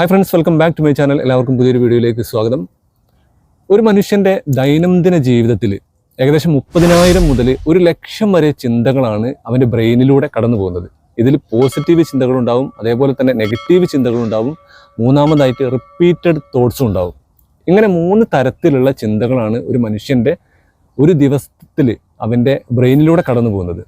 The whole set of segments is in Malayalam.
Hi friends welcome back to my channel എല്ലാവർക്കും പുതിയൊരു വീഡിയോയിലേക്ക് സ്വാഗതം. ഒരു മനുഷ്യന്റെ ദൈനംദിന ജീവിതത്തിൽ ഏകദേശം മുപ്പതിനായിരം മുതൽ ഒരു ലക്ഷം വരെ ചിന്തകളാണ് അവന്റെ ബ്രെയിനിലൂടെ കടന്നു പോകുന്നത്. ഇതിൽ പോസിറ്റീവ് ചിന്തകളുണ്ടാവും അതേപോലെ തന്നെ നെഗറ്റീവ് ചിന്തകളുണ്ടാവും മൂന്നാമതായിട്ട് റിപ്പീറ്റഡ് തോട്ട്സും ഉണ്ടാവും. ഇങ്ങനെ മൂന്ന് തരത്തിലുള്ള ചിന്തകളാണ് ഒരു മനുഷ്യന്റെ ഒരു ദിവസത്തിൽ അവന്റെ ബ്രെയിനിലൂടെ കടന്നു പോകുന്നത്.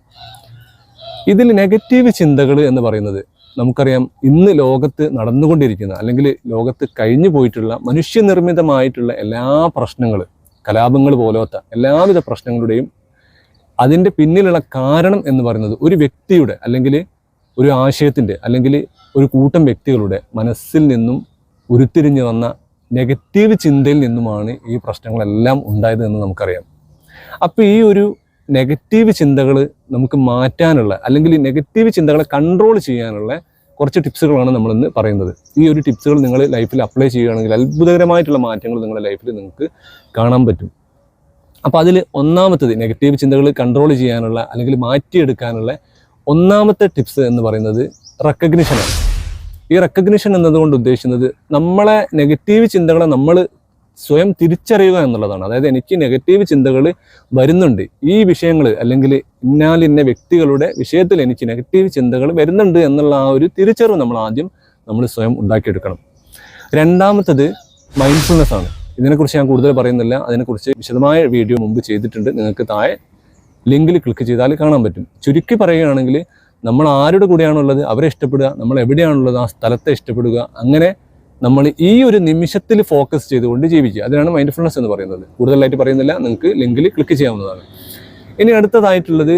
ഇതിൽ നെഗറ്റീവ് ചിന്തകൾ എന്ന് പറയുന്നത് നമുക്കറിയാം ഇന്ന് ലോകത്ത് നടന്നുകൊണ്ടിരിക്കുന്ന അല്ലെങ്കിൽ ലോകത്ത് കഴിഞ്ഞു പോയിട്ടുള്ള മനുഷ്യനിർമ്മിതമായിട്ടുള്ള എല്ലാ പ്രശ്നങ്ങൾ കലാപങ്ങൾ പോലത്തെ എല്ലാവിധ പ്രശ്നങ്ങളുടെയും അതിന്റെ പിന്നിലുള്ള കാരണം എന്ന് പറയുന്നത് ഒരു വ്യക്തിയുടെ അല്ലെങ്കിൽ ഒരു ആശയത്തിന്റെ അല്ലെങ്കിൽ ഒരു കൂട്ടം വ്യക്തികളുടെ മനസ്സിൽ നിന്നും ഉരുത്തിരിഞ്ഞു വന്ന നെഗറ്റീവ് ചിന്തയിൽ നിന്നുമാണ് ഈ പ്രശ്നങ്ങളെല്ലാം ഉണ്ടായത് എന്ന് നമുക്കറിയാം. അപ്പോൾ ഈ ഒരു നെഗറ്റീവ് ചിന്തകൾ നമുക്ക് മാറ്റാനുള്ള അല്ലെങ്കിൽ നെഗറ്റീവ് ചിന്തകളെ കൺട്രോൾ ചെയ്യാനുള്ള കുറച്ച് ടിപ്സുകളാണ് നമ്മളിന്ന് പറയുന്നത്. ഈ ഒരു ടിപ്സുകൾ നിങ്ങൾ ലൈഫിൽ അപ്ലൈ ചെയ്യുകയാണെങ്കിൽ അത്ഭുതകരമായിട്ടുള്ള മാറ്റങ്ങൾ നിങ്ങളുടെ ലൈഫിൽ നിങ്ങൾക്ക് കാണാൻ പറ്റും. അപ്പോൾ അതിൽ ഒന്നാമത്തത് നെഗറ്റീവ് ചിന്തകൾ കൺട്രോൾ ചെയ്യാനുള്ള അല്ലെങ്കിൽ മാറ്റിയെടുക്കാനുള്ള ഒന്നാമത്തെ ടിപ്സ് എന്ന് പറയുന്നത് റെക്കഗ്നിഷനാണ് ഈ റെക്കഗ്നിഷൻ എന്നതുകൊണ്ട് ഉദ്ദേശിക്കുന്നത് നമ്മളെ നെഗറ്റീവ് ചിന്തകളെ നമ്മൾ സ്വയം തിരിച്ചറിയുക എന്നുള്ളതാണ്. അതായത് എനിക്ക് നെഗറ്റീവ് ചിന്തകൾ വരുന്നുണ്ട്. ഈ വിഷയങ്ങൾ അല്ലെങ്കിൽ ഇന്നാലിന്ന വ്യക്തികളുടെ വിഷയത്തിൽ എനിക്ക് നെഗറ്റീവ് ചിന്തകൾ വരുന്നുണ്ട് എന്നുള്ള ആ ഒരു തിരിച്ചറിവ് നമ്മൾ ആദ്യം നമ്മൾ സ്വയം ഉണ്ടാക്കിയെടുക്കണം. രണ്ടാമത്തത് മൈൻഡ്ഫുൾനെസ് ആണ്. ഇതിനെക്കുറിച്ച് ഞാൻ കൂടുതൽ പറയുന്നില്ല. അതിനെക്കുറിച്ച് വിശദമായ വീഡിയോ മുമ്പ് ചെയ്തിട്ടുണ്ട്. നിങ്ങൾക്ക് താഴെ ലിങ്കിൽ ക്ലിക്ക് ചെയ്താൽ കാണാൻ പറ്റും. ചുരുക്കി പറയുകയാണെങ്കിൽ നമ്മൾ ആരുടെ കൂടെയാണുള്ളത്? അവരെ ഇഷ്ടപ്പെടുക. നമ്മൾ എവിടെയാണുള്ളത്? ആ സ്ഥലത്തെ ഇഷ്ടപ്പെടുക. അങ്ങനെ നമ്മൾ ഈ ഒരു നിമിഷത്തിൽ ഫോക്കസ് ചെയ്തുകൊണ്ട് ജീവിക്കുക. അതിനാണ് മൈൻഡ്ഫുൾനെസ് എന്ന് പറയുന്നത്. കൂടുതലായിട്ട് പറയുന്നില്ല. നിങ്ങൾക്ക് ലിങ്കിൽ ക്ലിക്ക് ചെയ്യാവുന്നതാണ്. ഇനി അടുത്തതായിട്ടുള്ളത്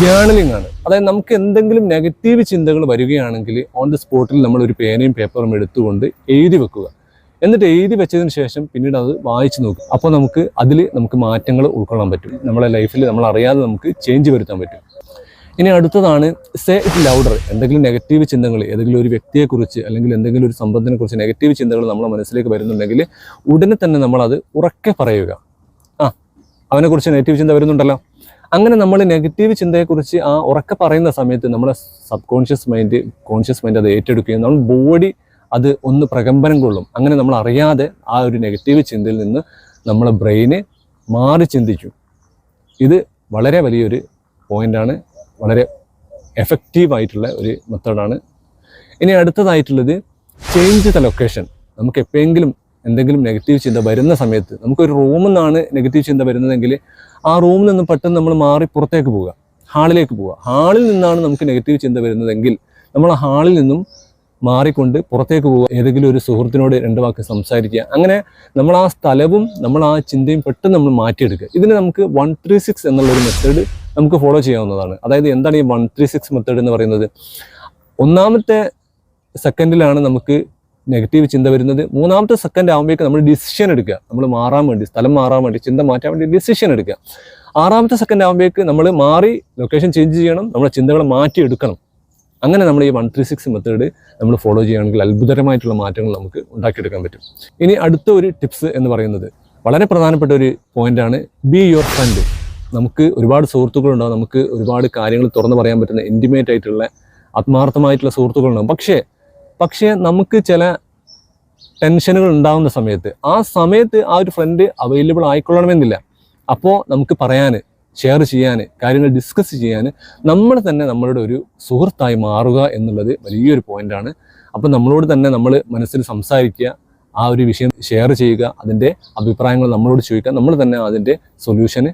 ജേണലിംഗ് ആണ്. അതായത് നമുക്ക് എന്തെങ്കിലും നെഗറ്റീവ് ചിന്തകൾ വരികയാണെങ്കിൽ ഓൺ ദി സ്പോട്ടിൽ നമ്മൾ ഒരു പേനയും പേപ്പറും എടുത്തുകൊണ്ട് എഴുതി വെക്കുക. എന്നിട്ട് എഴുതി വെച്ചതിന് ശേഷം പിന്നീട് അത് വായിച്ചു നോക്കും അപ്പോൾ നമുക്ക് അതിൽ നമുക്ക് മാറ്റങ്ങൾ ഉൾക്കൊള്ളാൻ പറ്റും. നമ്മളെ ലൈഫിൽ നമ്മൾ അറിയാതെ നമുക്ക് ചേഞ്ച് വരുത്താൻ പറ്റും. ഇനി അടുത്തതാണ് സേ ഇറ്റ് ലൗഡർ എന്തെങ്കിലും നെഗറ്റീവ് ചിന്തകൾ ഏതെങ്കിലും ഒരു വ്യക്തിയെക്കുറിച്ച് അല്ലെങ്കിൽ എന്തെങ്കിലും ഒരു സമ്പത്തിനെ കുറിച്ച് നെഗറ്റീവ് ചിന്തകൾ നമ്മുടെ മനസ്സിലേക്ക് വരുന്നുണ്ടെങ്കിൽ ഉടനെ തന്നെ നമ്മളത് ഉറക്കെ പറയുക. ആ അവനെക്കുറിച്ച് നെഗറ്റീവ് ചിന്ത വരുന്നുണ്ടല്ലോ. അങ്ങനെ നമ്മൾ നെഗറ്റീവ് ചിന്തയെക്കുറിച്ച് ആ ഉറക്കെ പറയുന്ന സമയത്ത് നമ്മുടെ subconscious mind conscious mind അത് ഏറ്റെടുക്കുകയും നമ്മൾ ബോഡി അത് ഒന്ന് പ്രകമ്പനം കൊള്ളും. അങ്ങനെ നമ്മൾ അറിയാതെ ആ ഒരു നെഗറ്റീവ് ചിന്തയിൽ നിന്ന് നമ്മളെ ബ്രെയിന് മാറി ചിന്തിക്കും. ഇത് വളരെ വലിയൊരു പോയിന്റാണ് വളരെ എഫക്റ്റീവായിട്ടുള്ള ഒരു മെത്തേഡാണ്. ഇനി അടുത്തതായിട്ടുള്ളത് ചേഞ്ച് ദ ലൊക്കേഷൻ നമുക്ക് എപ്പോഴെങ്കിലും എന്തെങ്കിലും നെഗറ്റീവ് ചിന്ത വരുന്ന സമയത്ത് നമുക്കൊരു റൂമിൽ നിന്നാണ് നെഗറ്റീവ് ചിന്ത വരുന്നതെങ്കിൽ ആ റൂമിൽ നിന്ന് പെട്ടെന്ന് നമ്മൾ മാറി പുറത്തേക്ക് പോവുക ഹാളിലേക്ക് പോവുക. ഹാളിൽ നിന്നാണ് നമുക്ക് നെഗറ്റീവ് ചിന്ത വരുന്നതെങ്കിൽ നമ്മൾ ആ ഹാളിൽ നിന്നും മാറിക്കൊണ്ട് പുറത്തേക്ക് പോവുക ഏതെങ്കിലും ഒരു സുഹൃത്തിനോട് രണ്ട് വാക്ക് സംസാരിക്കുക. അങ്ങനെ നമ്മൾ ആ സ്ഥലവും നമ്മൾ ആ ചിന്തയും പെട്ടെന്ന് നമ്മൾ മാറ്റിയെടുക്കുക. ഇതിന് നമുക്ക് വൺ ത്രീ സിക്സ് എന്നുള്ളൊരു മെത്തേഡ് നമുക്ക് ഫോളോ ചെയ്യാവുന്നതാണ്. അതായത് എന്താണ് ഈ വൺ ത്രീ സിക്സ് മെത്തേഡ് എന്ന് പറയുന്നത്? ഒന്നാമത്തെ സെക്കൻഡിലാണ് നമുക്ക് നെഗറ്റീവ് ചിന്ത വരുന്നത്. മൂന്നാമത്തെ സെക്കൻഡ് ആകുമ്പോഴേക്ക് നമ്മൾ ഡിസിഷൻ എടുക്കുക. നമ്മൾ മാറാൻ വേണ്ടി സ്ഥലം മാറാൻ വേണ്ടി ചിന്ത മാറ്റാൻ വേണ്ടി ഡിസിഷൻ എടുക്കുക. ആറാമത്തെ സെക്കൻഡ് ആകുമ്പോഴേക്ക് നമ്മൾ മാറി ലൊക്കേഷൻ ചേഞ്ച് ചെയ്യണം. നമ്മുടെ ചിന്തകളെ മാറ്റിയെടുക്കണം. അങ്ങനെ നമ്മൾ ഈ വൺ ത്രീ സിക്സ് മെത്തേഡ് നമ്മൾ ഫോളോ ചെയ്യുകയാണെങ്കിൽ അത്ഭുതകരമായിട്ടുള്ള മാറ്റങ്ങൾ നമുക്ക് ഉണ്ടാക്കിയെടുക്കാൻ പറ്റും. ഇനി അടുത്ത ഒരു ടിപ്സ് എന്ന് പറയുന്നത് വളരെ പ്രധാനപ്പെട്ട ഒരു പോയിന്റാണ് ബി യുവർ ഫ്രണ്ട് നമുക്ക് ഒരുപാട് സുഹൃത്തുക്കളുണ്ടാവും. നമുക്ക് ഒരുപാട് കാര്യങ്ങൾ തുറന്നു പറയാൻ പറ്റുന്ന ഇന്റിമേറ്റ് ആയിട്ടുള്ള ആത്മാർത്ഥമായിട്ടുള്ള സുഹൃത്തുക്കളുണ്ടാവും. പക്ഷേ പക്ഷേ നമുക്ക് ചില ടെൻഷനുകൾ ഉണ്ടാകുന്ന സമയത്ത് ആ സമയത്ത് ആ ഒരു ഫ്രണ്ട് അവൈലബിൾ ആയിക്കൊള്ളണമെന്നില്ല. അപ്പോൾ നമുക്ക് പറയാൻ ഷെയർ ചെയ്യാൻ കാര്യങ്ങൾ ഡിസ്കസ് ചെയ്യാൻ നമ്മൾ തന്നെ നമ്മളുടെ ഒരു സുഹൃത്തായി മാറുക എന്നുള്ളത് വലിയൊരു പോയിന്റാണ് അപ്പോൾ നമ്മളോട് തന്നെ നമ്മൾ മനസ്സിൽ സംസാരിക്കുക ആ ഒരു വിഷയം ഷെയർ ചെയ്യുക അതിന്റെ അഭിപ്രായങ്ങൾ നമ്മളോട് ചോദിക്കുക നമ്മൾ തന്നെ അതിന്റെ സൊല്യൂഷന്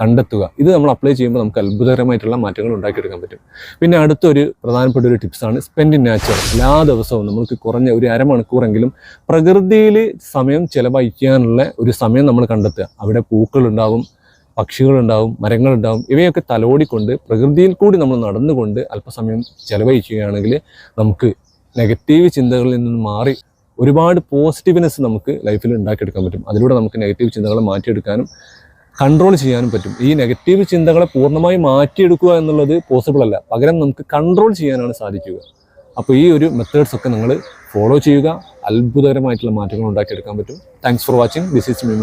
കണ്ടെത്തുക. ഇത് നമ്മൾ അപ്ലൈ ചെയ്യുമ്പോൾ നമുക്ക് അത്ഭുതകരമായിട്ടുള്ള മാറ്റങ്ങൾ ഉണ്ടാക്കിയെടുക്കാൻ പറ്റും. പിന്നെ അടുത്തൊരു പ്രധാനപ്പെട്ട ഒരു ടിപ്സാണ് സ്പെൻഡ് ഇൻ നാച്ചർ എല്ലാ ദിവസവും നമുക്ക് കുറഞ്ഞ ഒരു അരമണിക്കൂറെങ്കിലും പ്രകൃതിയിൽ സമയം ചിലവഴിക്കാനുള്ള ഒരു സമയം നമ്മൾ കണ്ടെത്തുക. അവിടെ പൂക്കളുണ്ടാവും പക്ഷികളുണ്ടാവും മരങ്ങളുണ്ടാവും. ഇവയൊക്കെ തലോടിക്കൊണ്ട് പ്രകൃതിയിൽ കൂടി നമ്മൾ നടന്നുകൊണ്ട് അല്പസമയം ചിലവഴിക്കുകയാണെങ്കിൽ നമുക്ക് നെഗറ്റീവ് ചിന്തകളിൽ നിന്ന് മാറി ഒരുപാട് പോസിറ്റീവ്നെസ് നമുക്ക് ലൈഫിൽ ഉണ്ടാക്കിയെടുക്കാൻ പറ്റും. അതിലൂടെ നമുക്ക് നെഗറ്റീവ് ചിന്തകളെ മാറ്റിയെടുക്കാനും കൺട്രോൾ ചെയ്യാനും പറ്റും. ഈ നെഗറ്റീവ് ചിന്തകളെ പൂർണമായി മാറ്റിയെടുക്കുക എന്നുള്ളത് പോസിബിൾ അല്ല. പകരം നമുക്ക് കൺട്രോൾ ചെയ്യാനാണ് സാധിക്കുക. അപ്പോൾ ഈ ഒരു മെത്തേഡ്സ് ഒക്കെ നിങ്ങൾ ഫോളോ ചെയ്യുക. അത്ഭുതകരമായിട്ടുള്ള മാറ്റങ്ങൾ ഉണ്ടാക്കിയെടുക്കാൻ പറ്റും. Thanks for watching this is me